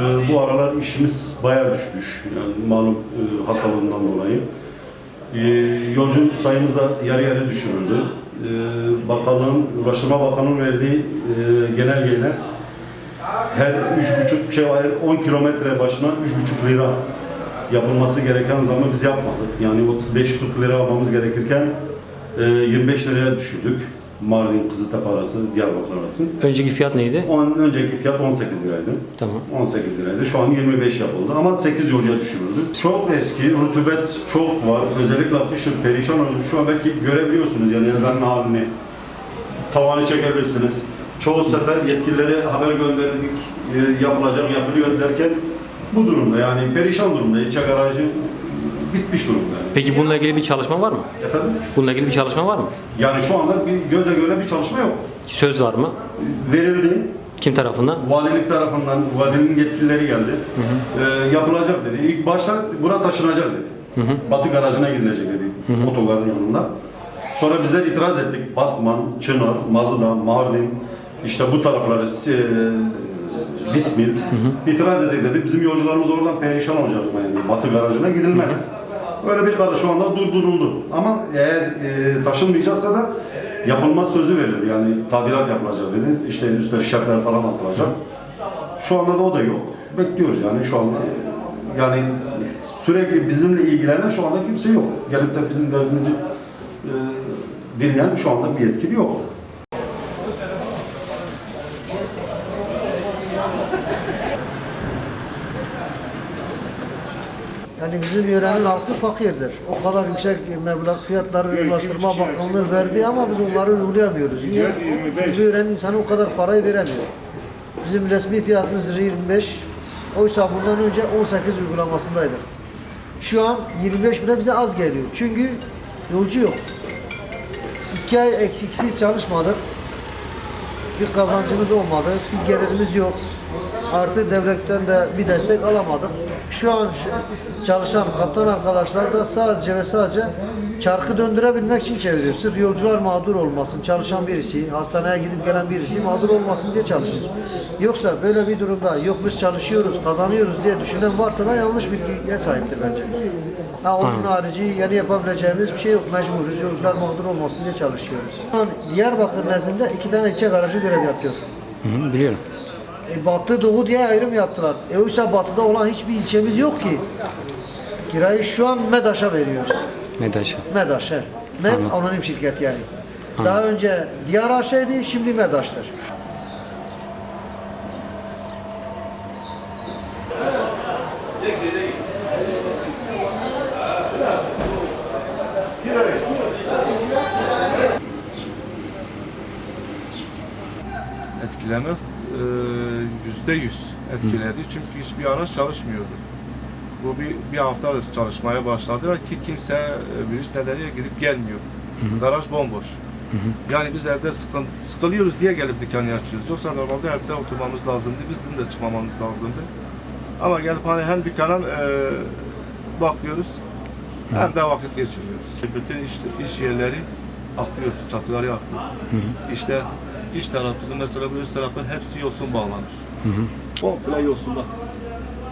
Ee, bu aralar işimiz bayağı düşmüş. Yani malum e, hastalığından dolayı. Ee, yolcu sayımız da yarı yarı düşürüldü. Ee, bakanlığın, Ulaştırma Bakanı'nın verdiği e, genelgeyle her üç buçuk şey her 10 kilometre başına üç buçuk lira yapılması gereken zamı biz yapmadık. Yani 35-40 lira almamız gerekirken e, 25 liraya düşürdük. Mardin Kızıltepe arası, Diyarbakır arası. Önceki fiyat neydi? On, önceki fiyat 18 liraydı. Tamam. 18 liraydı. Şu an 25 yapıldı ama 8 yolcuya düşürüldü. Çok eski, rutubet çok var. Özellikle kışın perişan oldu. Şu an belki görebiliyorsunuz yani yazanın halini. Tavanı çekebilirsiniz. Çoğu sefer yetkililere haber gönderdik, e, yapılacak, yapılıyor derken bu durumda yani perişan durumda. İlçe garajı bitmiş durumda. Peki bununla ilgili bir çalışma var mı? Efendim? Bununla ilgili bir çalışma var mı? Yani şu anda bir göze göre bir çalışma yok. Söz var mı? Verildi. Kim tarafından? Valilik tarafından, valinin yetkilileri geldi. Ee, yapılacak dedi. İlk başta bura taşınacak dedi. Batı garajına gidilecek dedi. Otogarın yanında. Sonra bizler itiraz ettik. Batman, Çınar, Mazıda, Mardin, işte bu tarafları, e, Bismil. İtiraz ettik dedi. Bizim yolcularımız oradan perişan olacak. Yani Batı garajına gidilmez. Öyle bir karar şu anda durduruldu. Ama eğer e, taşınmayacaksa da yapılmaz sözü verildi. Yani tadilat yapılacak dedi. İşte üstleri şertler falan atılacak. Şu anda da o da yok. Bekliyoruz yani şu anda. Yani sürekli bizimle ilgilenen şu anda kimse yok. Gelip de bizim derdimizi e, dinleyen şu anda bir yetkili yok. Yani bizim yörenin halkı fakirdir. O kadar yüksek meblağ fiyatları Ulaştırma Bakanlığı verdi ama biz onları uygulayamıyoruz. Niye? Çünkü bu yörenin insanı o kadar parayı veremiyor. Bizim resmi fiyatımız 25. Oysa bundan önce 18 uygulamasındaydı. Şu an 25 bile bize az geliyor. Çünkü yolcu yok. İki ay eksiksiz çalışmadık. Bir kazancımız olmadı, bir gelirimiz yok. Artı devletten de bir destek alamadık. Şu an çalışan kaptan arkadaşlar da sadece ve sadece çarkı döndürebilmek için çeviriyor. Sırf yolcular mağdur olmasın, çalışan birisi, hastaneye gidip gelen birisi mağdur olmasın diye çalışır. Yoksa böyle bir durumda yok biz çalışıyoruz, kazanıyoruz diye düşünen varsa da yanlış bilgiye sahiptir bence. Ha, onun harici yeni yapabileceğimiz bir şey yok. Mecburuz. Yolcular mağdur olmasın diye çalışıyoruz. Şu an Diyarbakır nezdinde iki tane ilçe garajı görev yapıyor. Hı hı, biliyorum. E, batı doğu diye ayrım yaptılar. E oysa batıda olan hiçbir ilçemiz yok ki. Kirayı şu an MEDAŞ'a veriyoruz. Medaş'a. MEDAŞ he. MED Anladım. anonim şirket yani. Daha önce Diyar AŞ'ydi, şimdi MEDAŞ'tır. etkilemez. Ee, Yüzde yüz etkiledi. Çünkü hiçbir araç çalışmıyordu. Bu bir, bir haftadır çalışmaya başladılar ki kimse e, virüs nedeniyle gidip gelmiyor. Garaj bomboş. Yani biz evde sıkın, sıkılıyoruz diye gelip dükkanı açıyoruz. Yoksa normalde evde oturmamız lazımdı. Bizim de çıkmamamız lazımdı. Ama gelip hani hem dükkana e, bakıyoruz hem de vakit geçiriyoruz. Bütün iş, iş yerleri akıyor, çatıları akıyor. İşte iç tarafımızın mesela bu üst tarafın hepsi yosun bağlanmış. Komple yosun bak.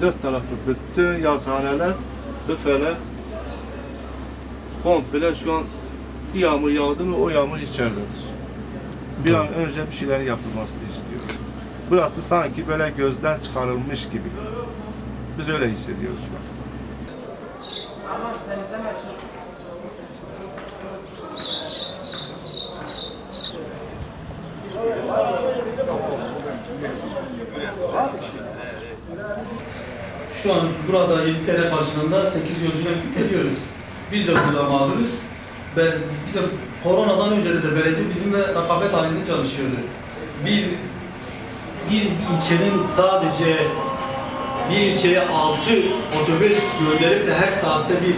Dört tarafı bütün yazhaneler, büfeler komple şu an bir yağmur yağdı mı o yağmur içeridedir. Bir an önce bir şeylerin yapılmasını istiyoruz. Burası sanki böyle gözden çıkarılmış gibi. Biz öyle hissediyoruz şu an. Şu an burada 7 TL karşılığında 8 yolcuyla gidip geliyoruz. Biz de burada mağduruz. Ben bir de koronadan önce de, belediye bizimle rekabet halinde çalışıyordu. Bir bir ilçenin sadece bir ilçeye 6 otobüs gönderip de her saatte bir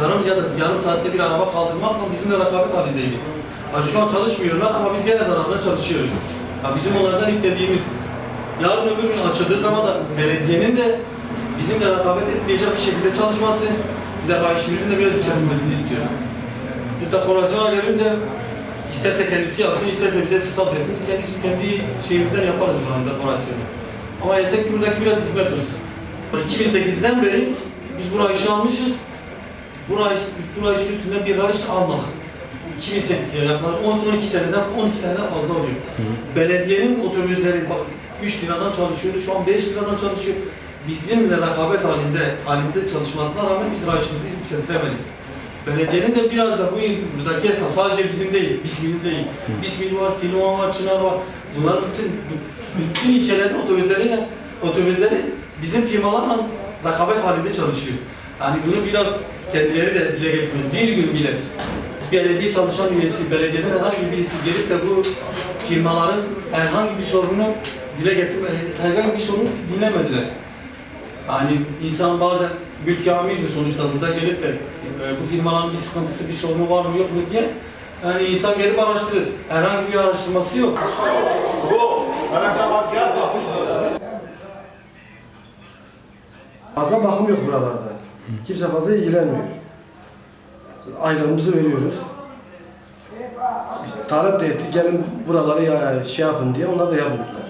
yarım ya da yarım saatte bir araba kaldırmakla bizimle rekabet halindeydi. Ha, şu an çalışmıyorlar ama biz gene zararla çalışıyoruz. Ha, bizim onlardan istediğimiz yarın öbür gün açıldığı zaman da belediyenin de bizimle rekabet etmeyecek bir şekilde çalışması, bir de işimizin de biraz yükseltilmesini istiyoruz. Bir dekorasyona gelince isterse kendisi yapsın, isterse bize fırsat versin, biz kendi, kendi şeyimizden yaparız buranın dekorasyonu. Ama yeter ki buradaki biraz hizmet olsun. 2008'den beri biz burayı işe almışız. Burayı, burayı işin üstünde bir ay almadık. 2008 ya yaklaşık 10-12 seneden 12 seneden fazla oluyor. Belediyenin otobüsleri 3 liradan çalışıyordu, şu an 5 liradan çalışıyor. Bizimle rekabet halinde halinde çalışmasına rağmen biz rayışımızı yükseltilemedik. Belediyenin de biraz da bu buradaki esnaf sadece bizim değil, Bismil'in değil. Bismil var, Siloan var, Çınar var. Bunlar bütün bütün ilçelerin otobüsleriyle otobüsleri bizim firmalarla rekabet halinde çalışıyor. Yani bunu biraz kendileri de dile getiriyor. Bir gün bile belediye çalışan üyesi, belediyeden herhangi birisi gelip de bu firmaların herhangi bir sorunu dile getirme, herhangi bir sorunu dinlemediler. Yani insan bazen mülki amirdir sonuçta burada gelip de e, bu firmaların bir sıkıntısı, bir sorunu var mı yok mu diye yani insan gelip araştırır. Herhangi bir araştırması yok. Fazla bakım yok buralarda. Kimse fazla ilgilenmiyor. Aylığımızı veriyoruz. İşte talep de ettik, gelin buraları ya, şey yapın diye, onlar da yapmıyorlar.